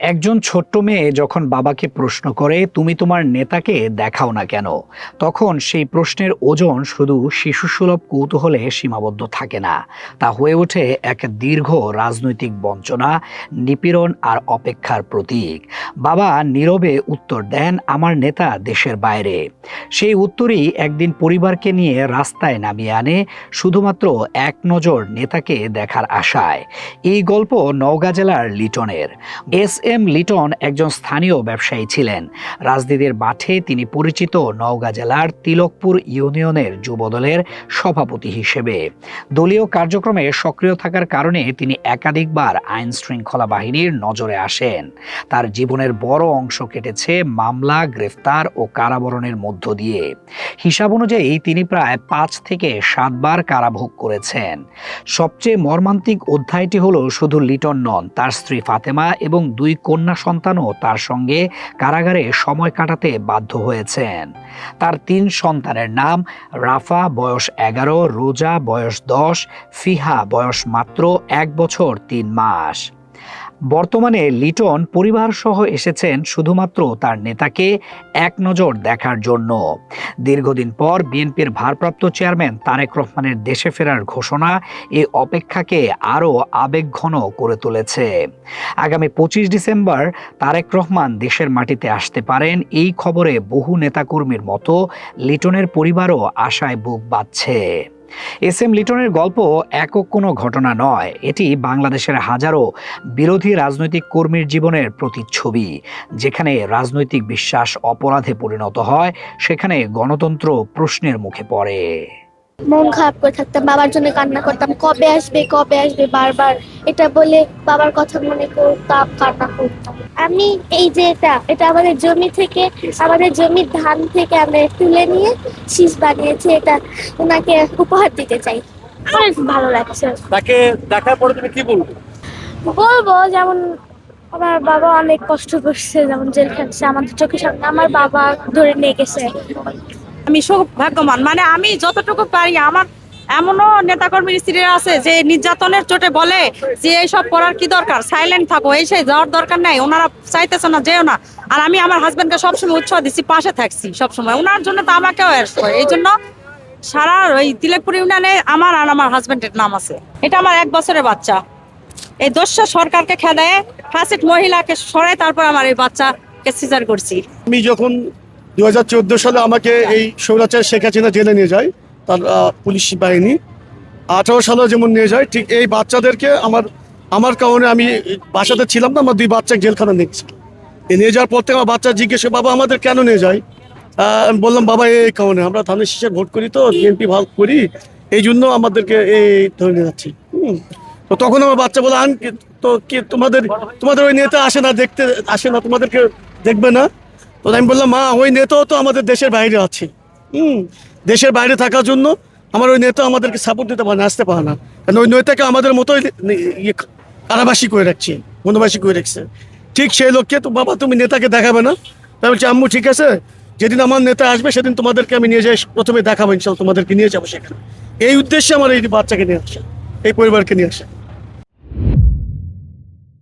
একজন ছোট্ট মেয়ে যখন বাবাকে প্রশ্ন করে, তুমি তোমার নেতাকে দেখাও না কেন? তখন সেই প্রশ্নের ওজন শুধু শিশুসুলভ কৌতূহলে সীমাবদ্ধ থাকে না। তা হয়ে ওঠে এক দীর্ঘ রাজনৈতিক বঞ্চনা, নিপীড়ন আর অপেক্ষার প্রতীক। বাবা নীরবে উত্তর দেন, আমার নেতা দেশের বাইরে। সেই উত্তরই একদিন পরিবারকে নিয়ে রাস্তায় নামিয়ে আনে, শুধুমাত্র এক নজর নেতাকে দেখার আশায়। এই গল্প নওগাঁ জেলার লিটনের। এস এম লিটন একজন স্থানীয় ব্যবসায়ী ছিলেন। রাজনীতির মাঠে তিনি পরিচিত নওগাঁ জেলার তিলকপুর ইউনিয়নের যুবদলের সভাপতি হিসেবে। দলীয় কার্যক্রমে সক্রিয় থাকার কারণে তিনি একাধিকবার আইন শৃঙ্খলা বাহিনীর নজরে আসেন। তার জীবনের বড় অংশ কেটেছে মামলা, গ্রেফতার ও কারাবরণের মধ্য দিয়ে। হিসাব অনুযায়ী তিনি প্রায় পাঁচ থেকে সাতবার কারাভোগ করেছেন। সবচেয়ে মর্মান্তিক অধ্যায়টি হলো শুধু লিটন নন, তার স্ত্রী ফাতেমা এবং দুই কন্যা সন্তানও তার সঙ্গে কারাগারে সময় কাটাতে বাধ্য হয়েছেন। তার তিন সন্তানের নাম রাফা, বয়স এগারো, রোজা, বয়স দশ, ফিহা, বয়স মাত্র এক বছর তিন মাস। বর্তমানে লিটন পরিবার সহ এসেছেন শুধুমাত্র তার নেতাকে এক নজর দেখার জন্য। দীর্ঘদিন পর বিএনপির ভারপ্রাপ্ত চেয়ারম্যান তারেক রহমানের দেশে ফেরার ঘোষণা এই অপেক্ষাকে আরও আবেগঘন করে তুলেছে। আগামী পঁচিশ ডিসেম্বর তারেক রহমান দেশের মাটিতে আসতে পারেন এই খবরে বহু নেতাকর্মীর মতো লিটনের পরিবারও আশায় বুক বাঁধছে। এস এম লিটনের গল্প একক কোনো ঘটনা নয়। এটি বাংলাদেশের হাজারো বিরোধী রাজনৈতিক কর্মীর জীবনের প্রতিচ্ছবি। যেখানে রাজনৈতিক বিশ্বাস অপরাধে পরিণত হয়, সেখানে গণতন্ত্র প্রশ্নের মুখে পড়ে। মন খারাপ করে থাকতাম বাবার জন্য কান্না করতাম কবে আসবে কবে আসবে বারবার এটা বলে বাবার কথা মনে করতাম কান্না করতাম। আমি এই যে এটা এটা আমাদের জমি থেকে আমাদের জমির ধান থেকে আমরা তুলে নিয়ে শীষ বানিয়েছি এটা ওনাকে উপহার দিতে চাই। ভালো লাগছে। তাকে দেখার পরে তুমি কি বলবে? বলব যেমন আমার বাবা অনেক কষ্ট করছে যেমন জেল খাটছে আমাদের চোখের সামনে আমার বাবা ধরে নিয়ে গেছে। আমি সৌভাগ্যবান। মানে আমি যতটুকু পারি, আমার এমনও নেতাকর্মীর স্ত্রীরা আছে যে নির্যাতনের চোটে বলে যে এইসব করার কি দরকার? সাইলেন্ট থাকো, এই সেই যাওয়ার দরকার নাই, ওনারা চাইতেছে না, যেও না। আর আমি আমার হাজবেন্ডকে সবসময় উৎসাহ দিচ্ছি, পাশে থাকছি সবসময়। ওনার জন্য তো আমাকেও এই জন্য সারা ওই তিলেকপুর ইউনিয়নে আমার আর আমার হাজবেন্ডের নাম আছে। এটা আমার এক বছরের বাচ্চা। এই দস্য সরকারকে খেদায় ফ্যাসিট মহিলাকে সরাই তারপর আমার এই বাচ্চাকে সিজার করছি। আমি যখন দুই হাজার চোদ্দ সালে আমাকে এই সৌরাচার শেখ হাসিনা জেলে নিয়ে যায়, তার পুলিশ বাহিনী। আঠারো সালে যেমন নিয়ে যায়, ঠিক এই বাচ্চাদেরকে আমার আমার কারণে আমি বাসাতে ছিলাম না, আমার দুই বাচ্চা জেলখানা নিয়েছি নিয়ে যাওয়ার পর থেকে আমার বাচ্চা জিজ্ঞেস বাবা, আমাদের কেন নিয়ে যায়? আমি বললাম, বাবা, এই কারণে। আমরা ধানের শীষে ভোট করি তো, বিএনপি ভাগ করি, এই জন্য আমাদেরকে এই ধরে নিয়ে যাচ্ছি। তো তখন আমার বাচ্চা বলে, আন, তো কি তোমাদের তোমাদের ওই নেতা আসে না, দেখতে আসে না, তোমাদেরকে দেখবে না? তো আমি বললাম, মা, ওই নেতাও তো আমাদের দেশের বাইরে আছে। হুম, দেশের বাইরে থাকার জন্য আমার ওই নেতা আমাদেরকে সাপোর্ট দিতে পারে না, আসতে পারে না। কারণ ওই নেতাকে আমাদের মতোই ইয়ে কারাবাসী করে রাখছে বনবাসী করে রাখছে। ঠিক সেই লোককে তো, বাবা, তুমি নেতাকে দেখাবে না? তাই বলছি, আম্মু, ঠিক আছে। যেদিন আমার নেতা আসবে, সেদিন তোমাদেরকে আমি নিয়ে যাই, প্রথমে দেখাবো ইনশাল তোমাদেরকে নিয়ে যাব সেখানে। এই উদ্দেশ্যে আমার এই বাচ্চাকে নিয়ে আসা, এই পরিবারকে নিয়ে আসা।